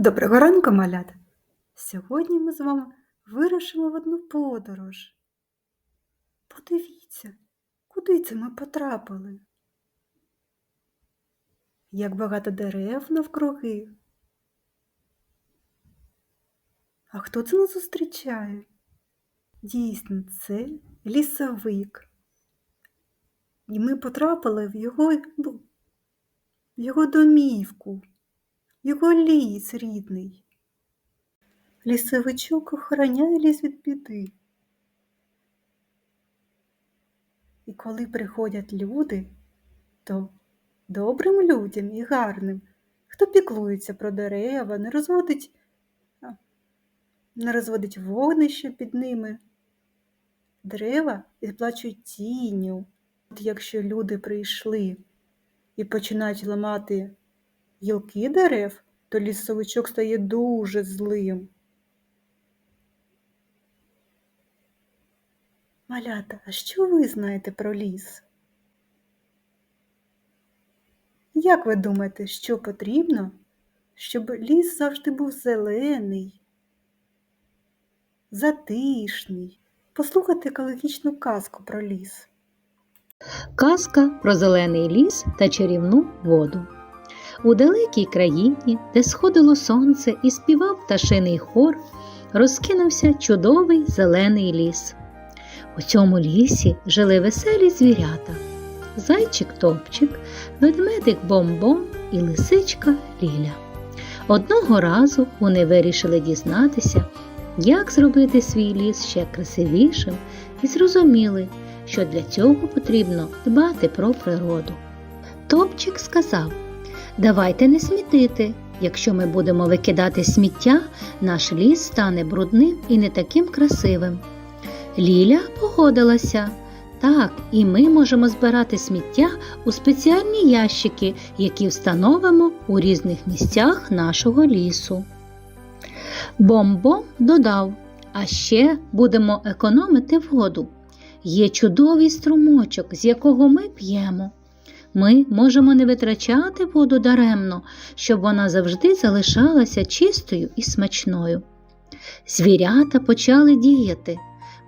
Доброго ранку, малята! Сьогодні ми з вами вирушимо в одну подорож. Подивіться, куди це ми потрапили. Як багато дерев навкруги. А хто це нас зустрічає? Дійсно, це лісовик. І ми потрапили в його, в його домівку, його ліс рідний. Лісовичок охороняє ліс від біди. І коли приходять люди, то добрим людям і гарним, хто піклується про дерева, не розводить, не розводить вогнище під ними, дерева відплачують тінню. От якщо люди прийшли і починають ламати гілки дерев, то лісовичок стає дуже злим. Малята, а що ви знаєте про ліс? Як ви думаєте, що потрібно, щоб ліс завжди був зелений, затишний? Послухайте екологічну казку про ліс. Казка про зелений ліс та чарівну воду. У далекій країні, де сходило сонце і співав пташиний хор, розкинувся чудовий зелений ліс. У цьому лісі жили веселі звірята зайчик Топчик, ведмедик Бомбом і лисичка Ліля. Одного разу вони вирішили дізнатися, як зробити свій ліс ще красивішим, і зрозуміли, що для цього потрібно дбати про природу. Топчик сказав: Давайте не смітити. Якщо ми будемо викидати сміття, наш ліс стане брудним і не таким красивим. Ліля погодилася. Так, і ми можемо збирати сміття у спеціальні ящики, які встановимо у різних місцях нашого лісу. Бомбом додав, а ще будемо економити воду. Є чудовий струмочок, з якого ми п'ємо. Ми можемо не витрачати воду даремно, щоб вона завжди залишалася чистою і смачною. Звірята почали діяти.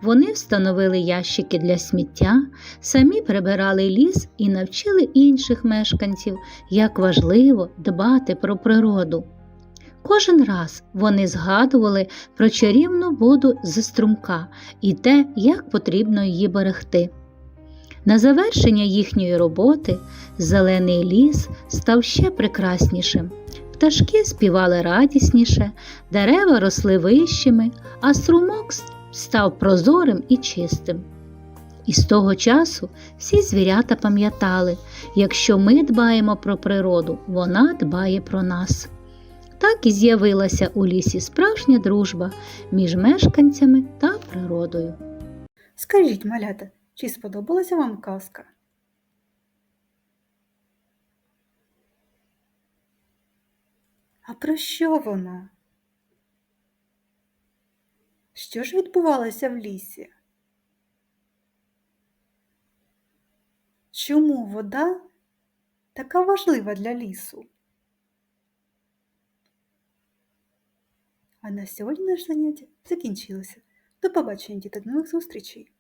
Вони встановили ящики для сміття, самі прибирали ліс і навчили інших мешканців, як важливо дбати про природу. Кожен раз вони згадували про чарівну воду зі струмка і те, як потрібно її берегти. На завершення їхньої роботи зелений ліс став ще прекраснішим. Пташки співали радісніше, дерева росли вищими, а струмок став прозорим і чистим. І з того часу всі звірята пам'ятали, якщо ми дбаємо про природу, вона дбає про нас. Так і з'явилася у лісі справжня дружба між мешканцями та природою. Скажіть, малята, чи сподобалася вам казка? А про що вона? Що ж відбувалося в лісі? Чому вода така важлива для лісу? А на сьогодні наше заняття закінчилося. До побачення, діти, до нових зустрічей!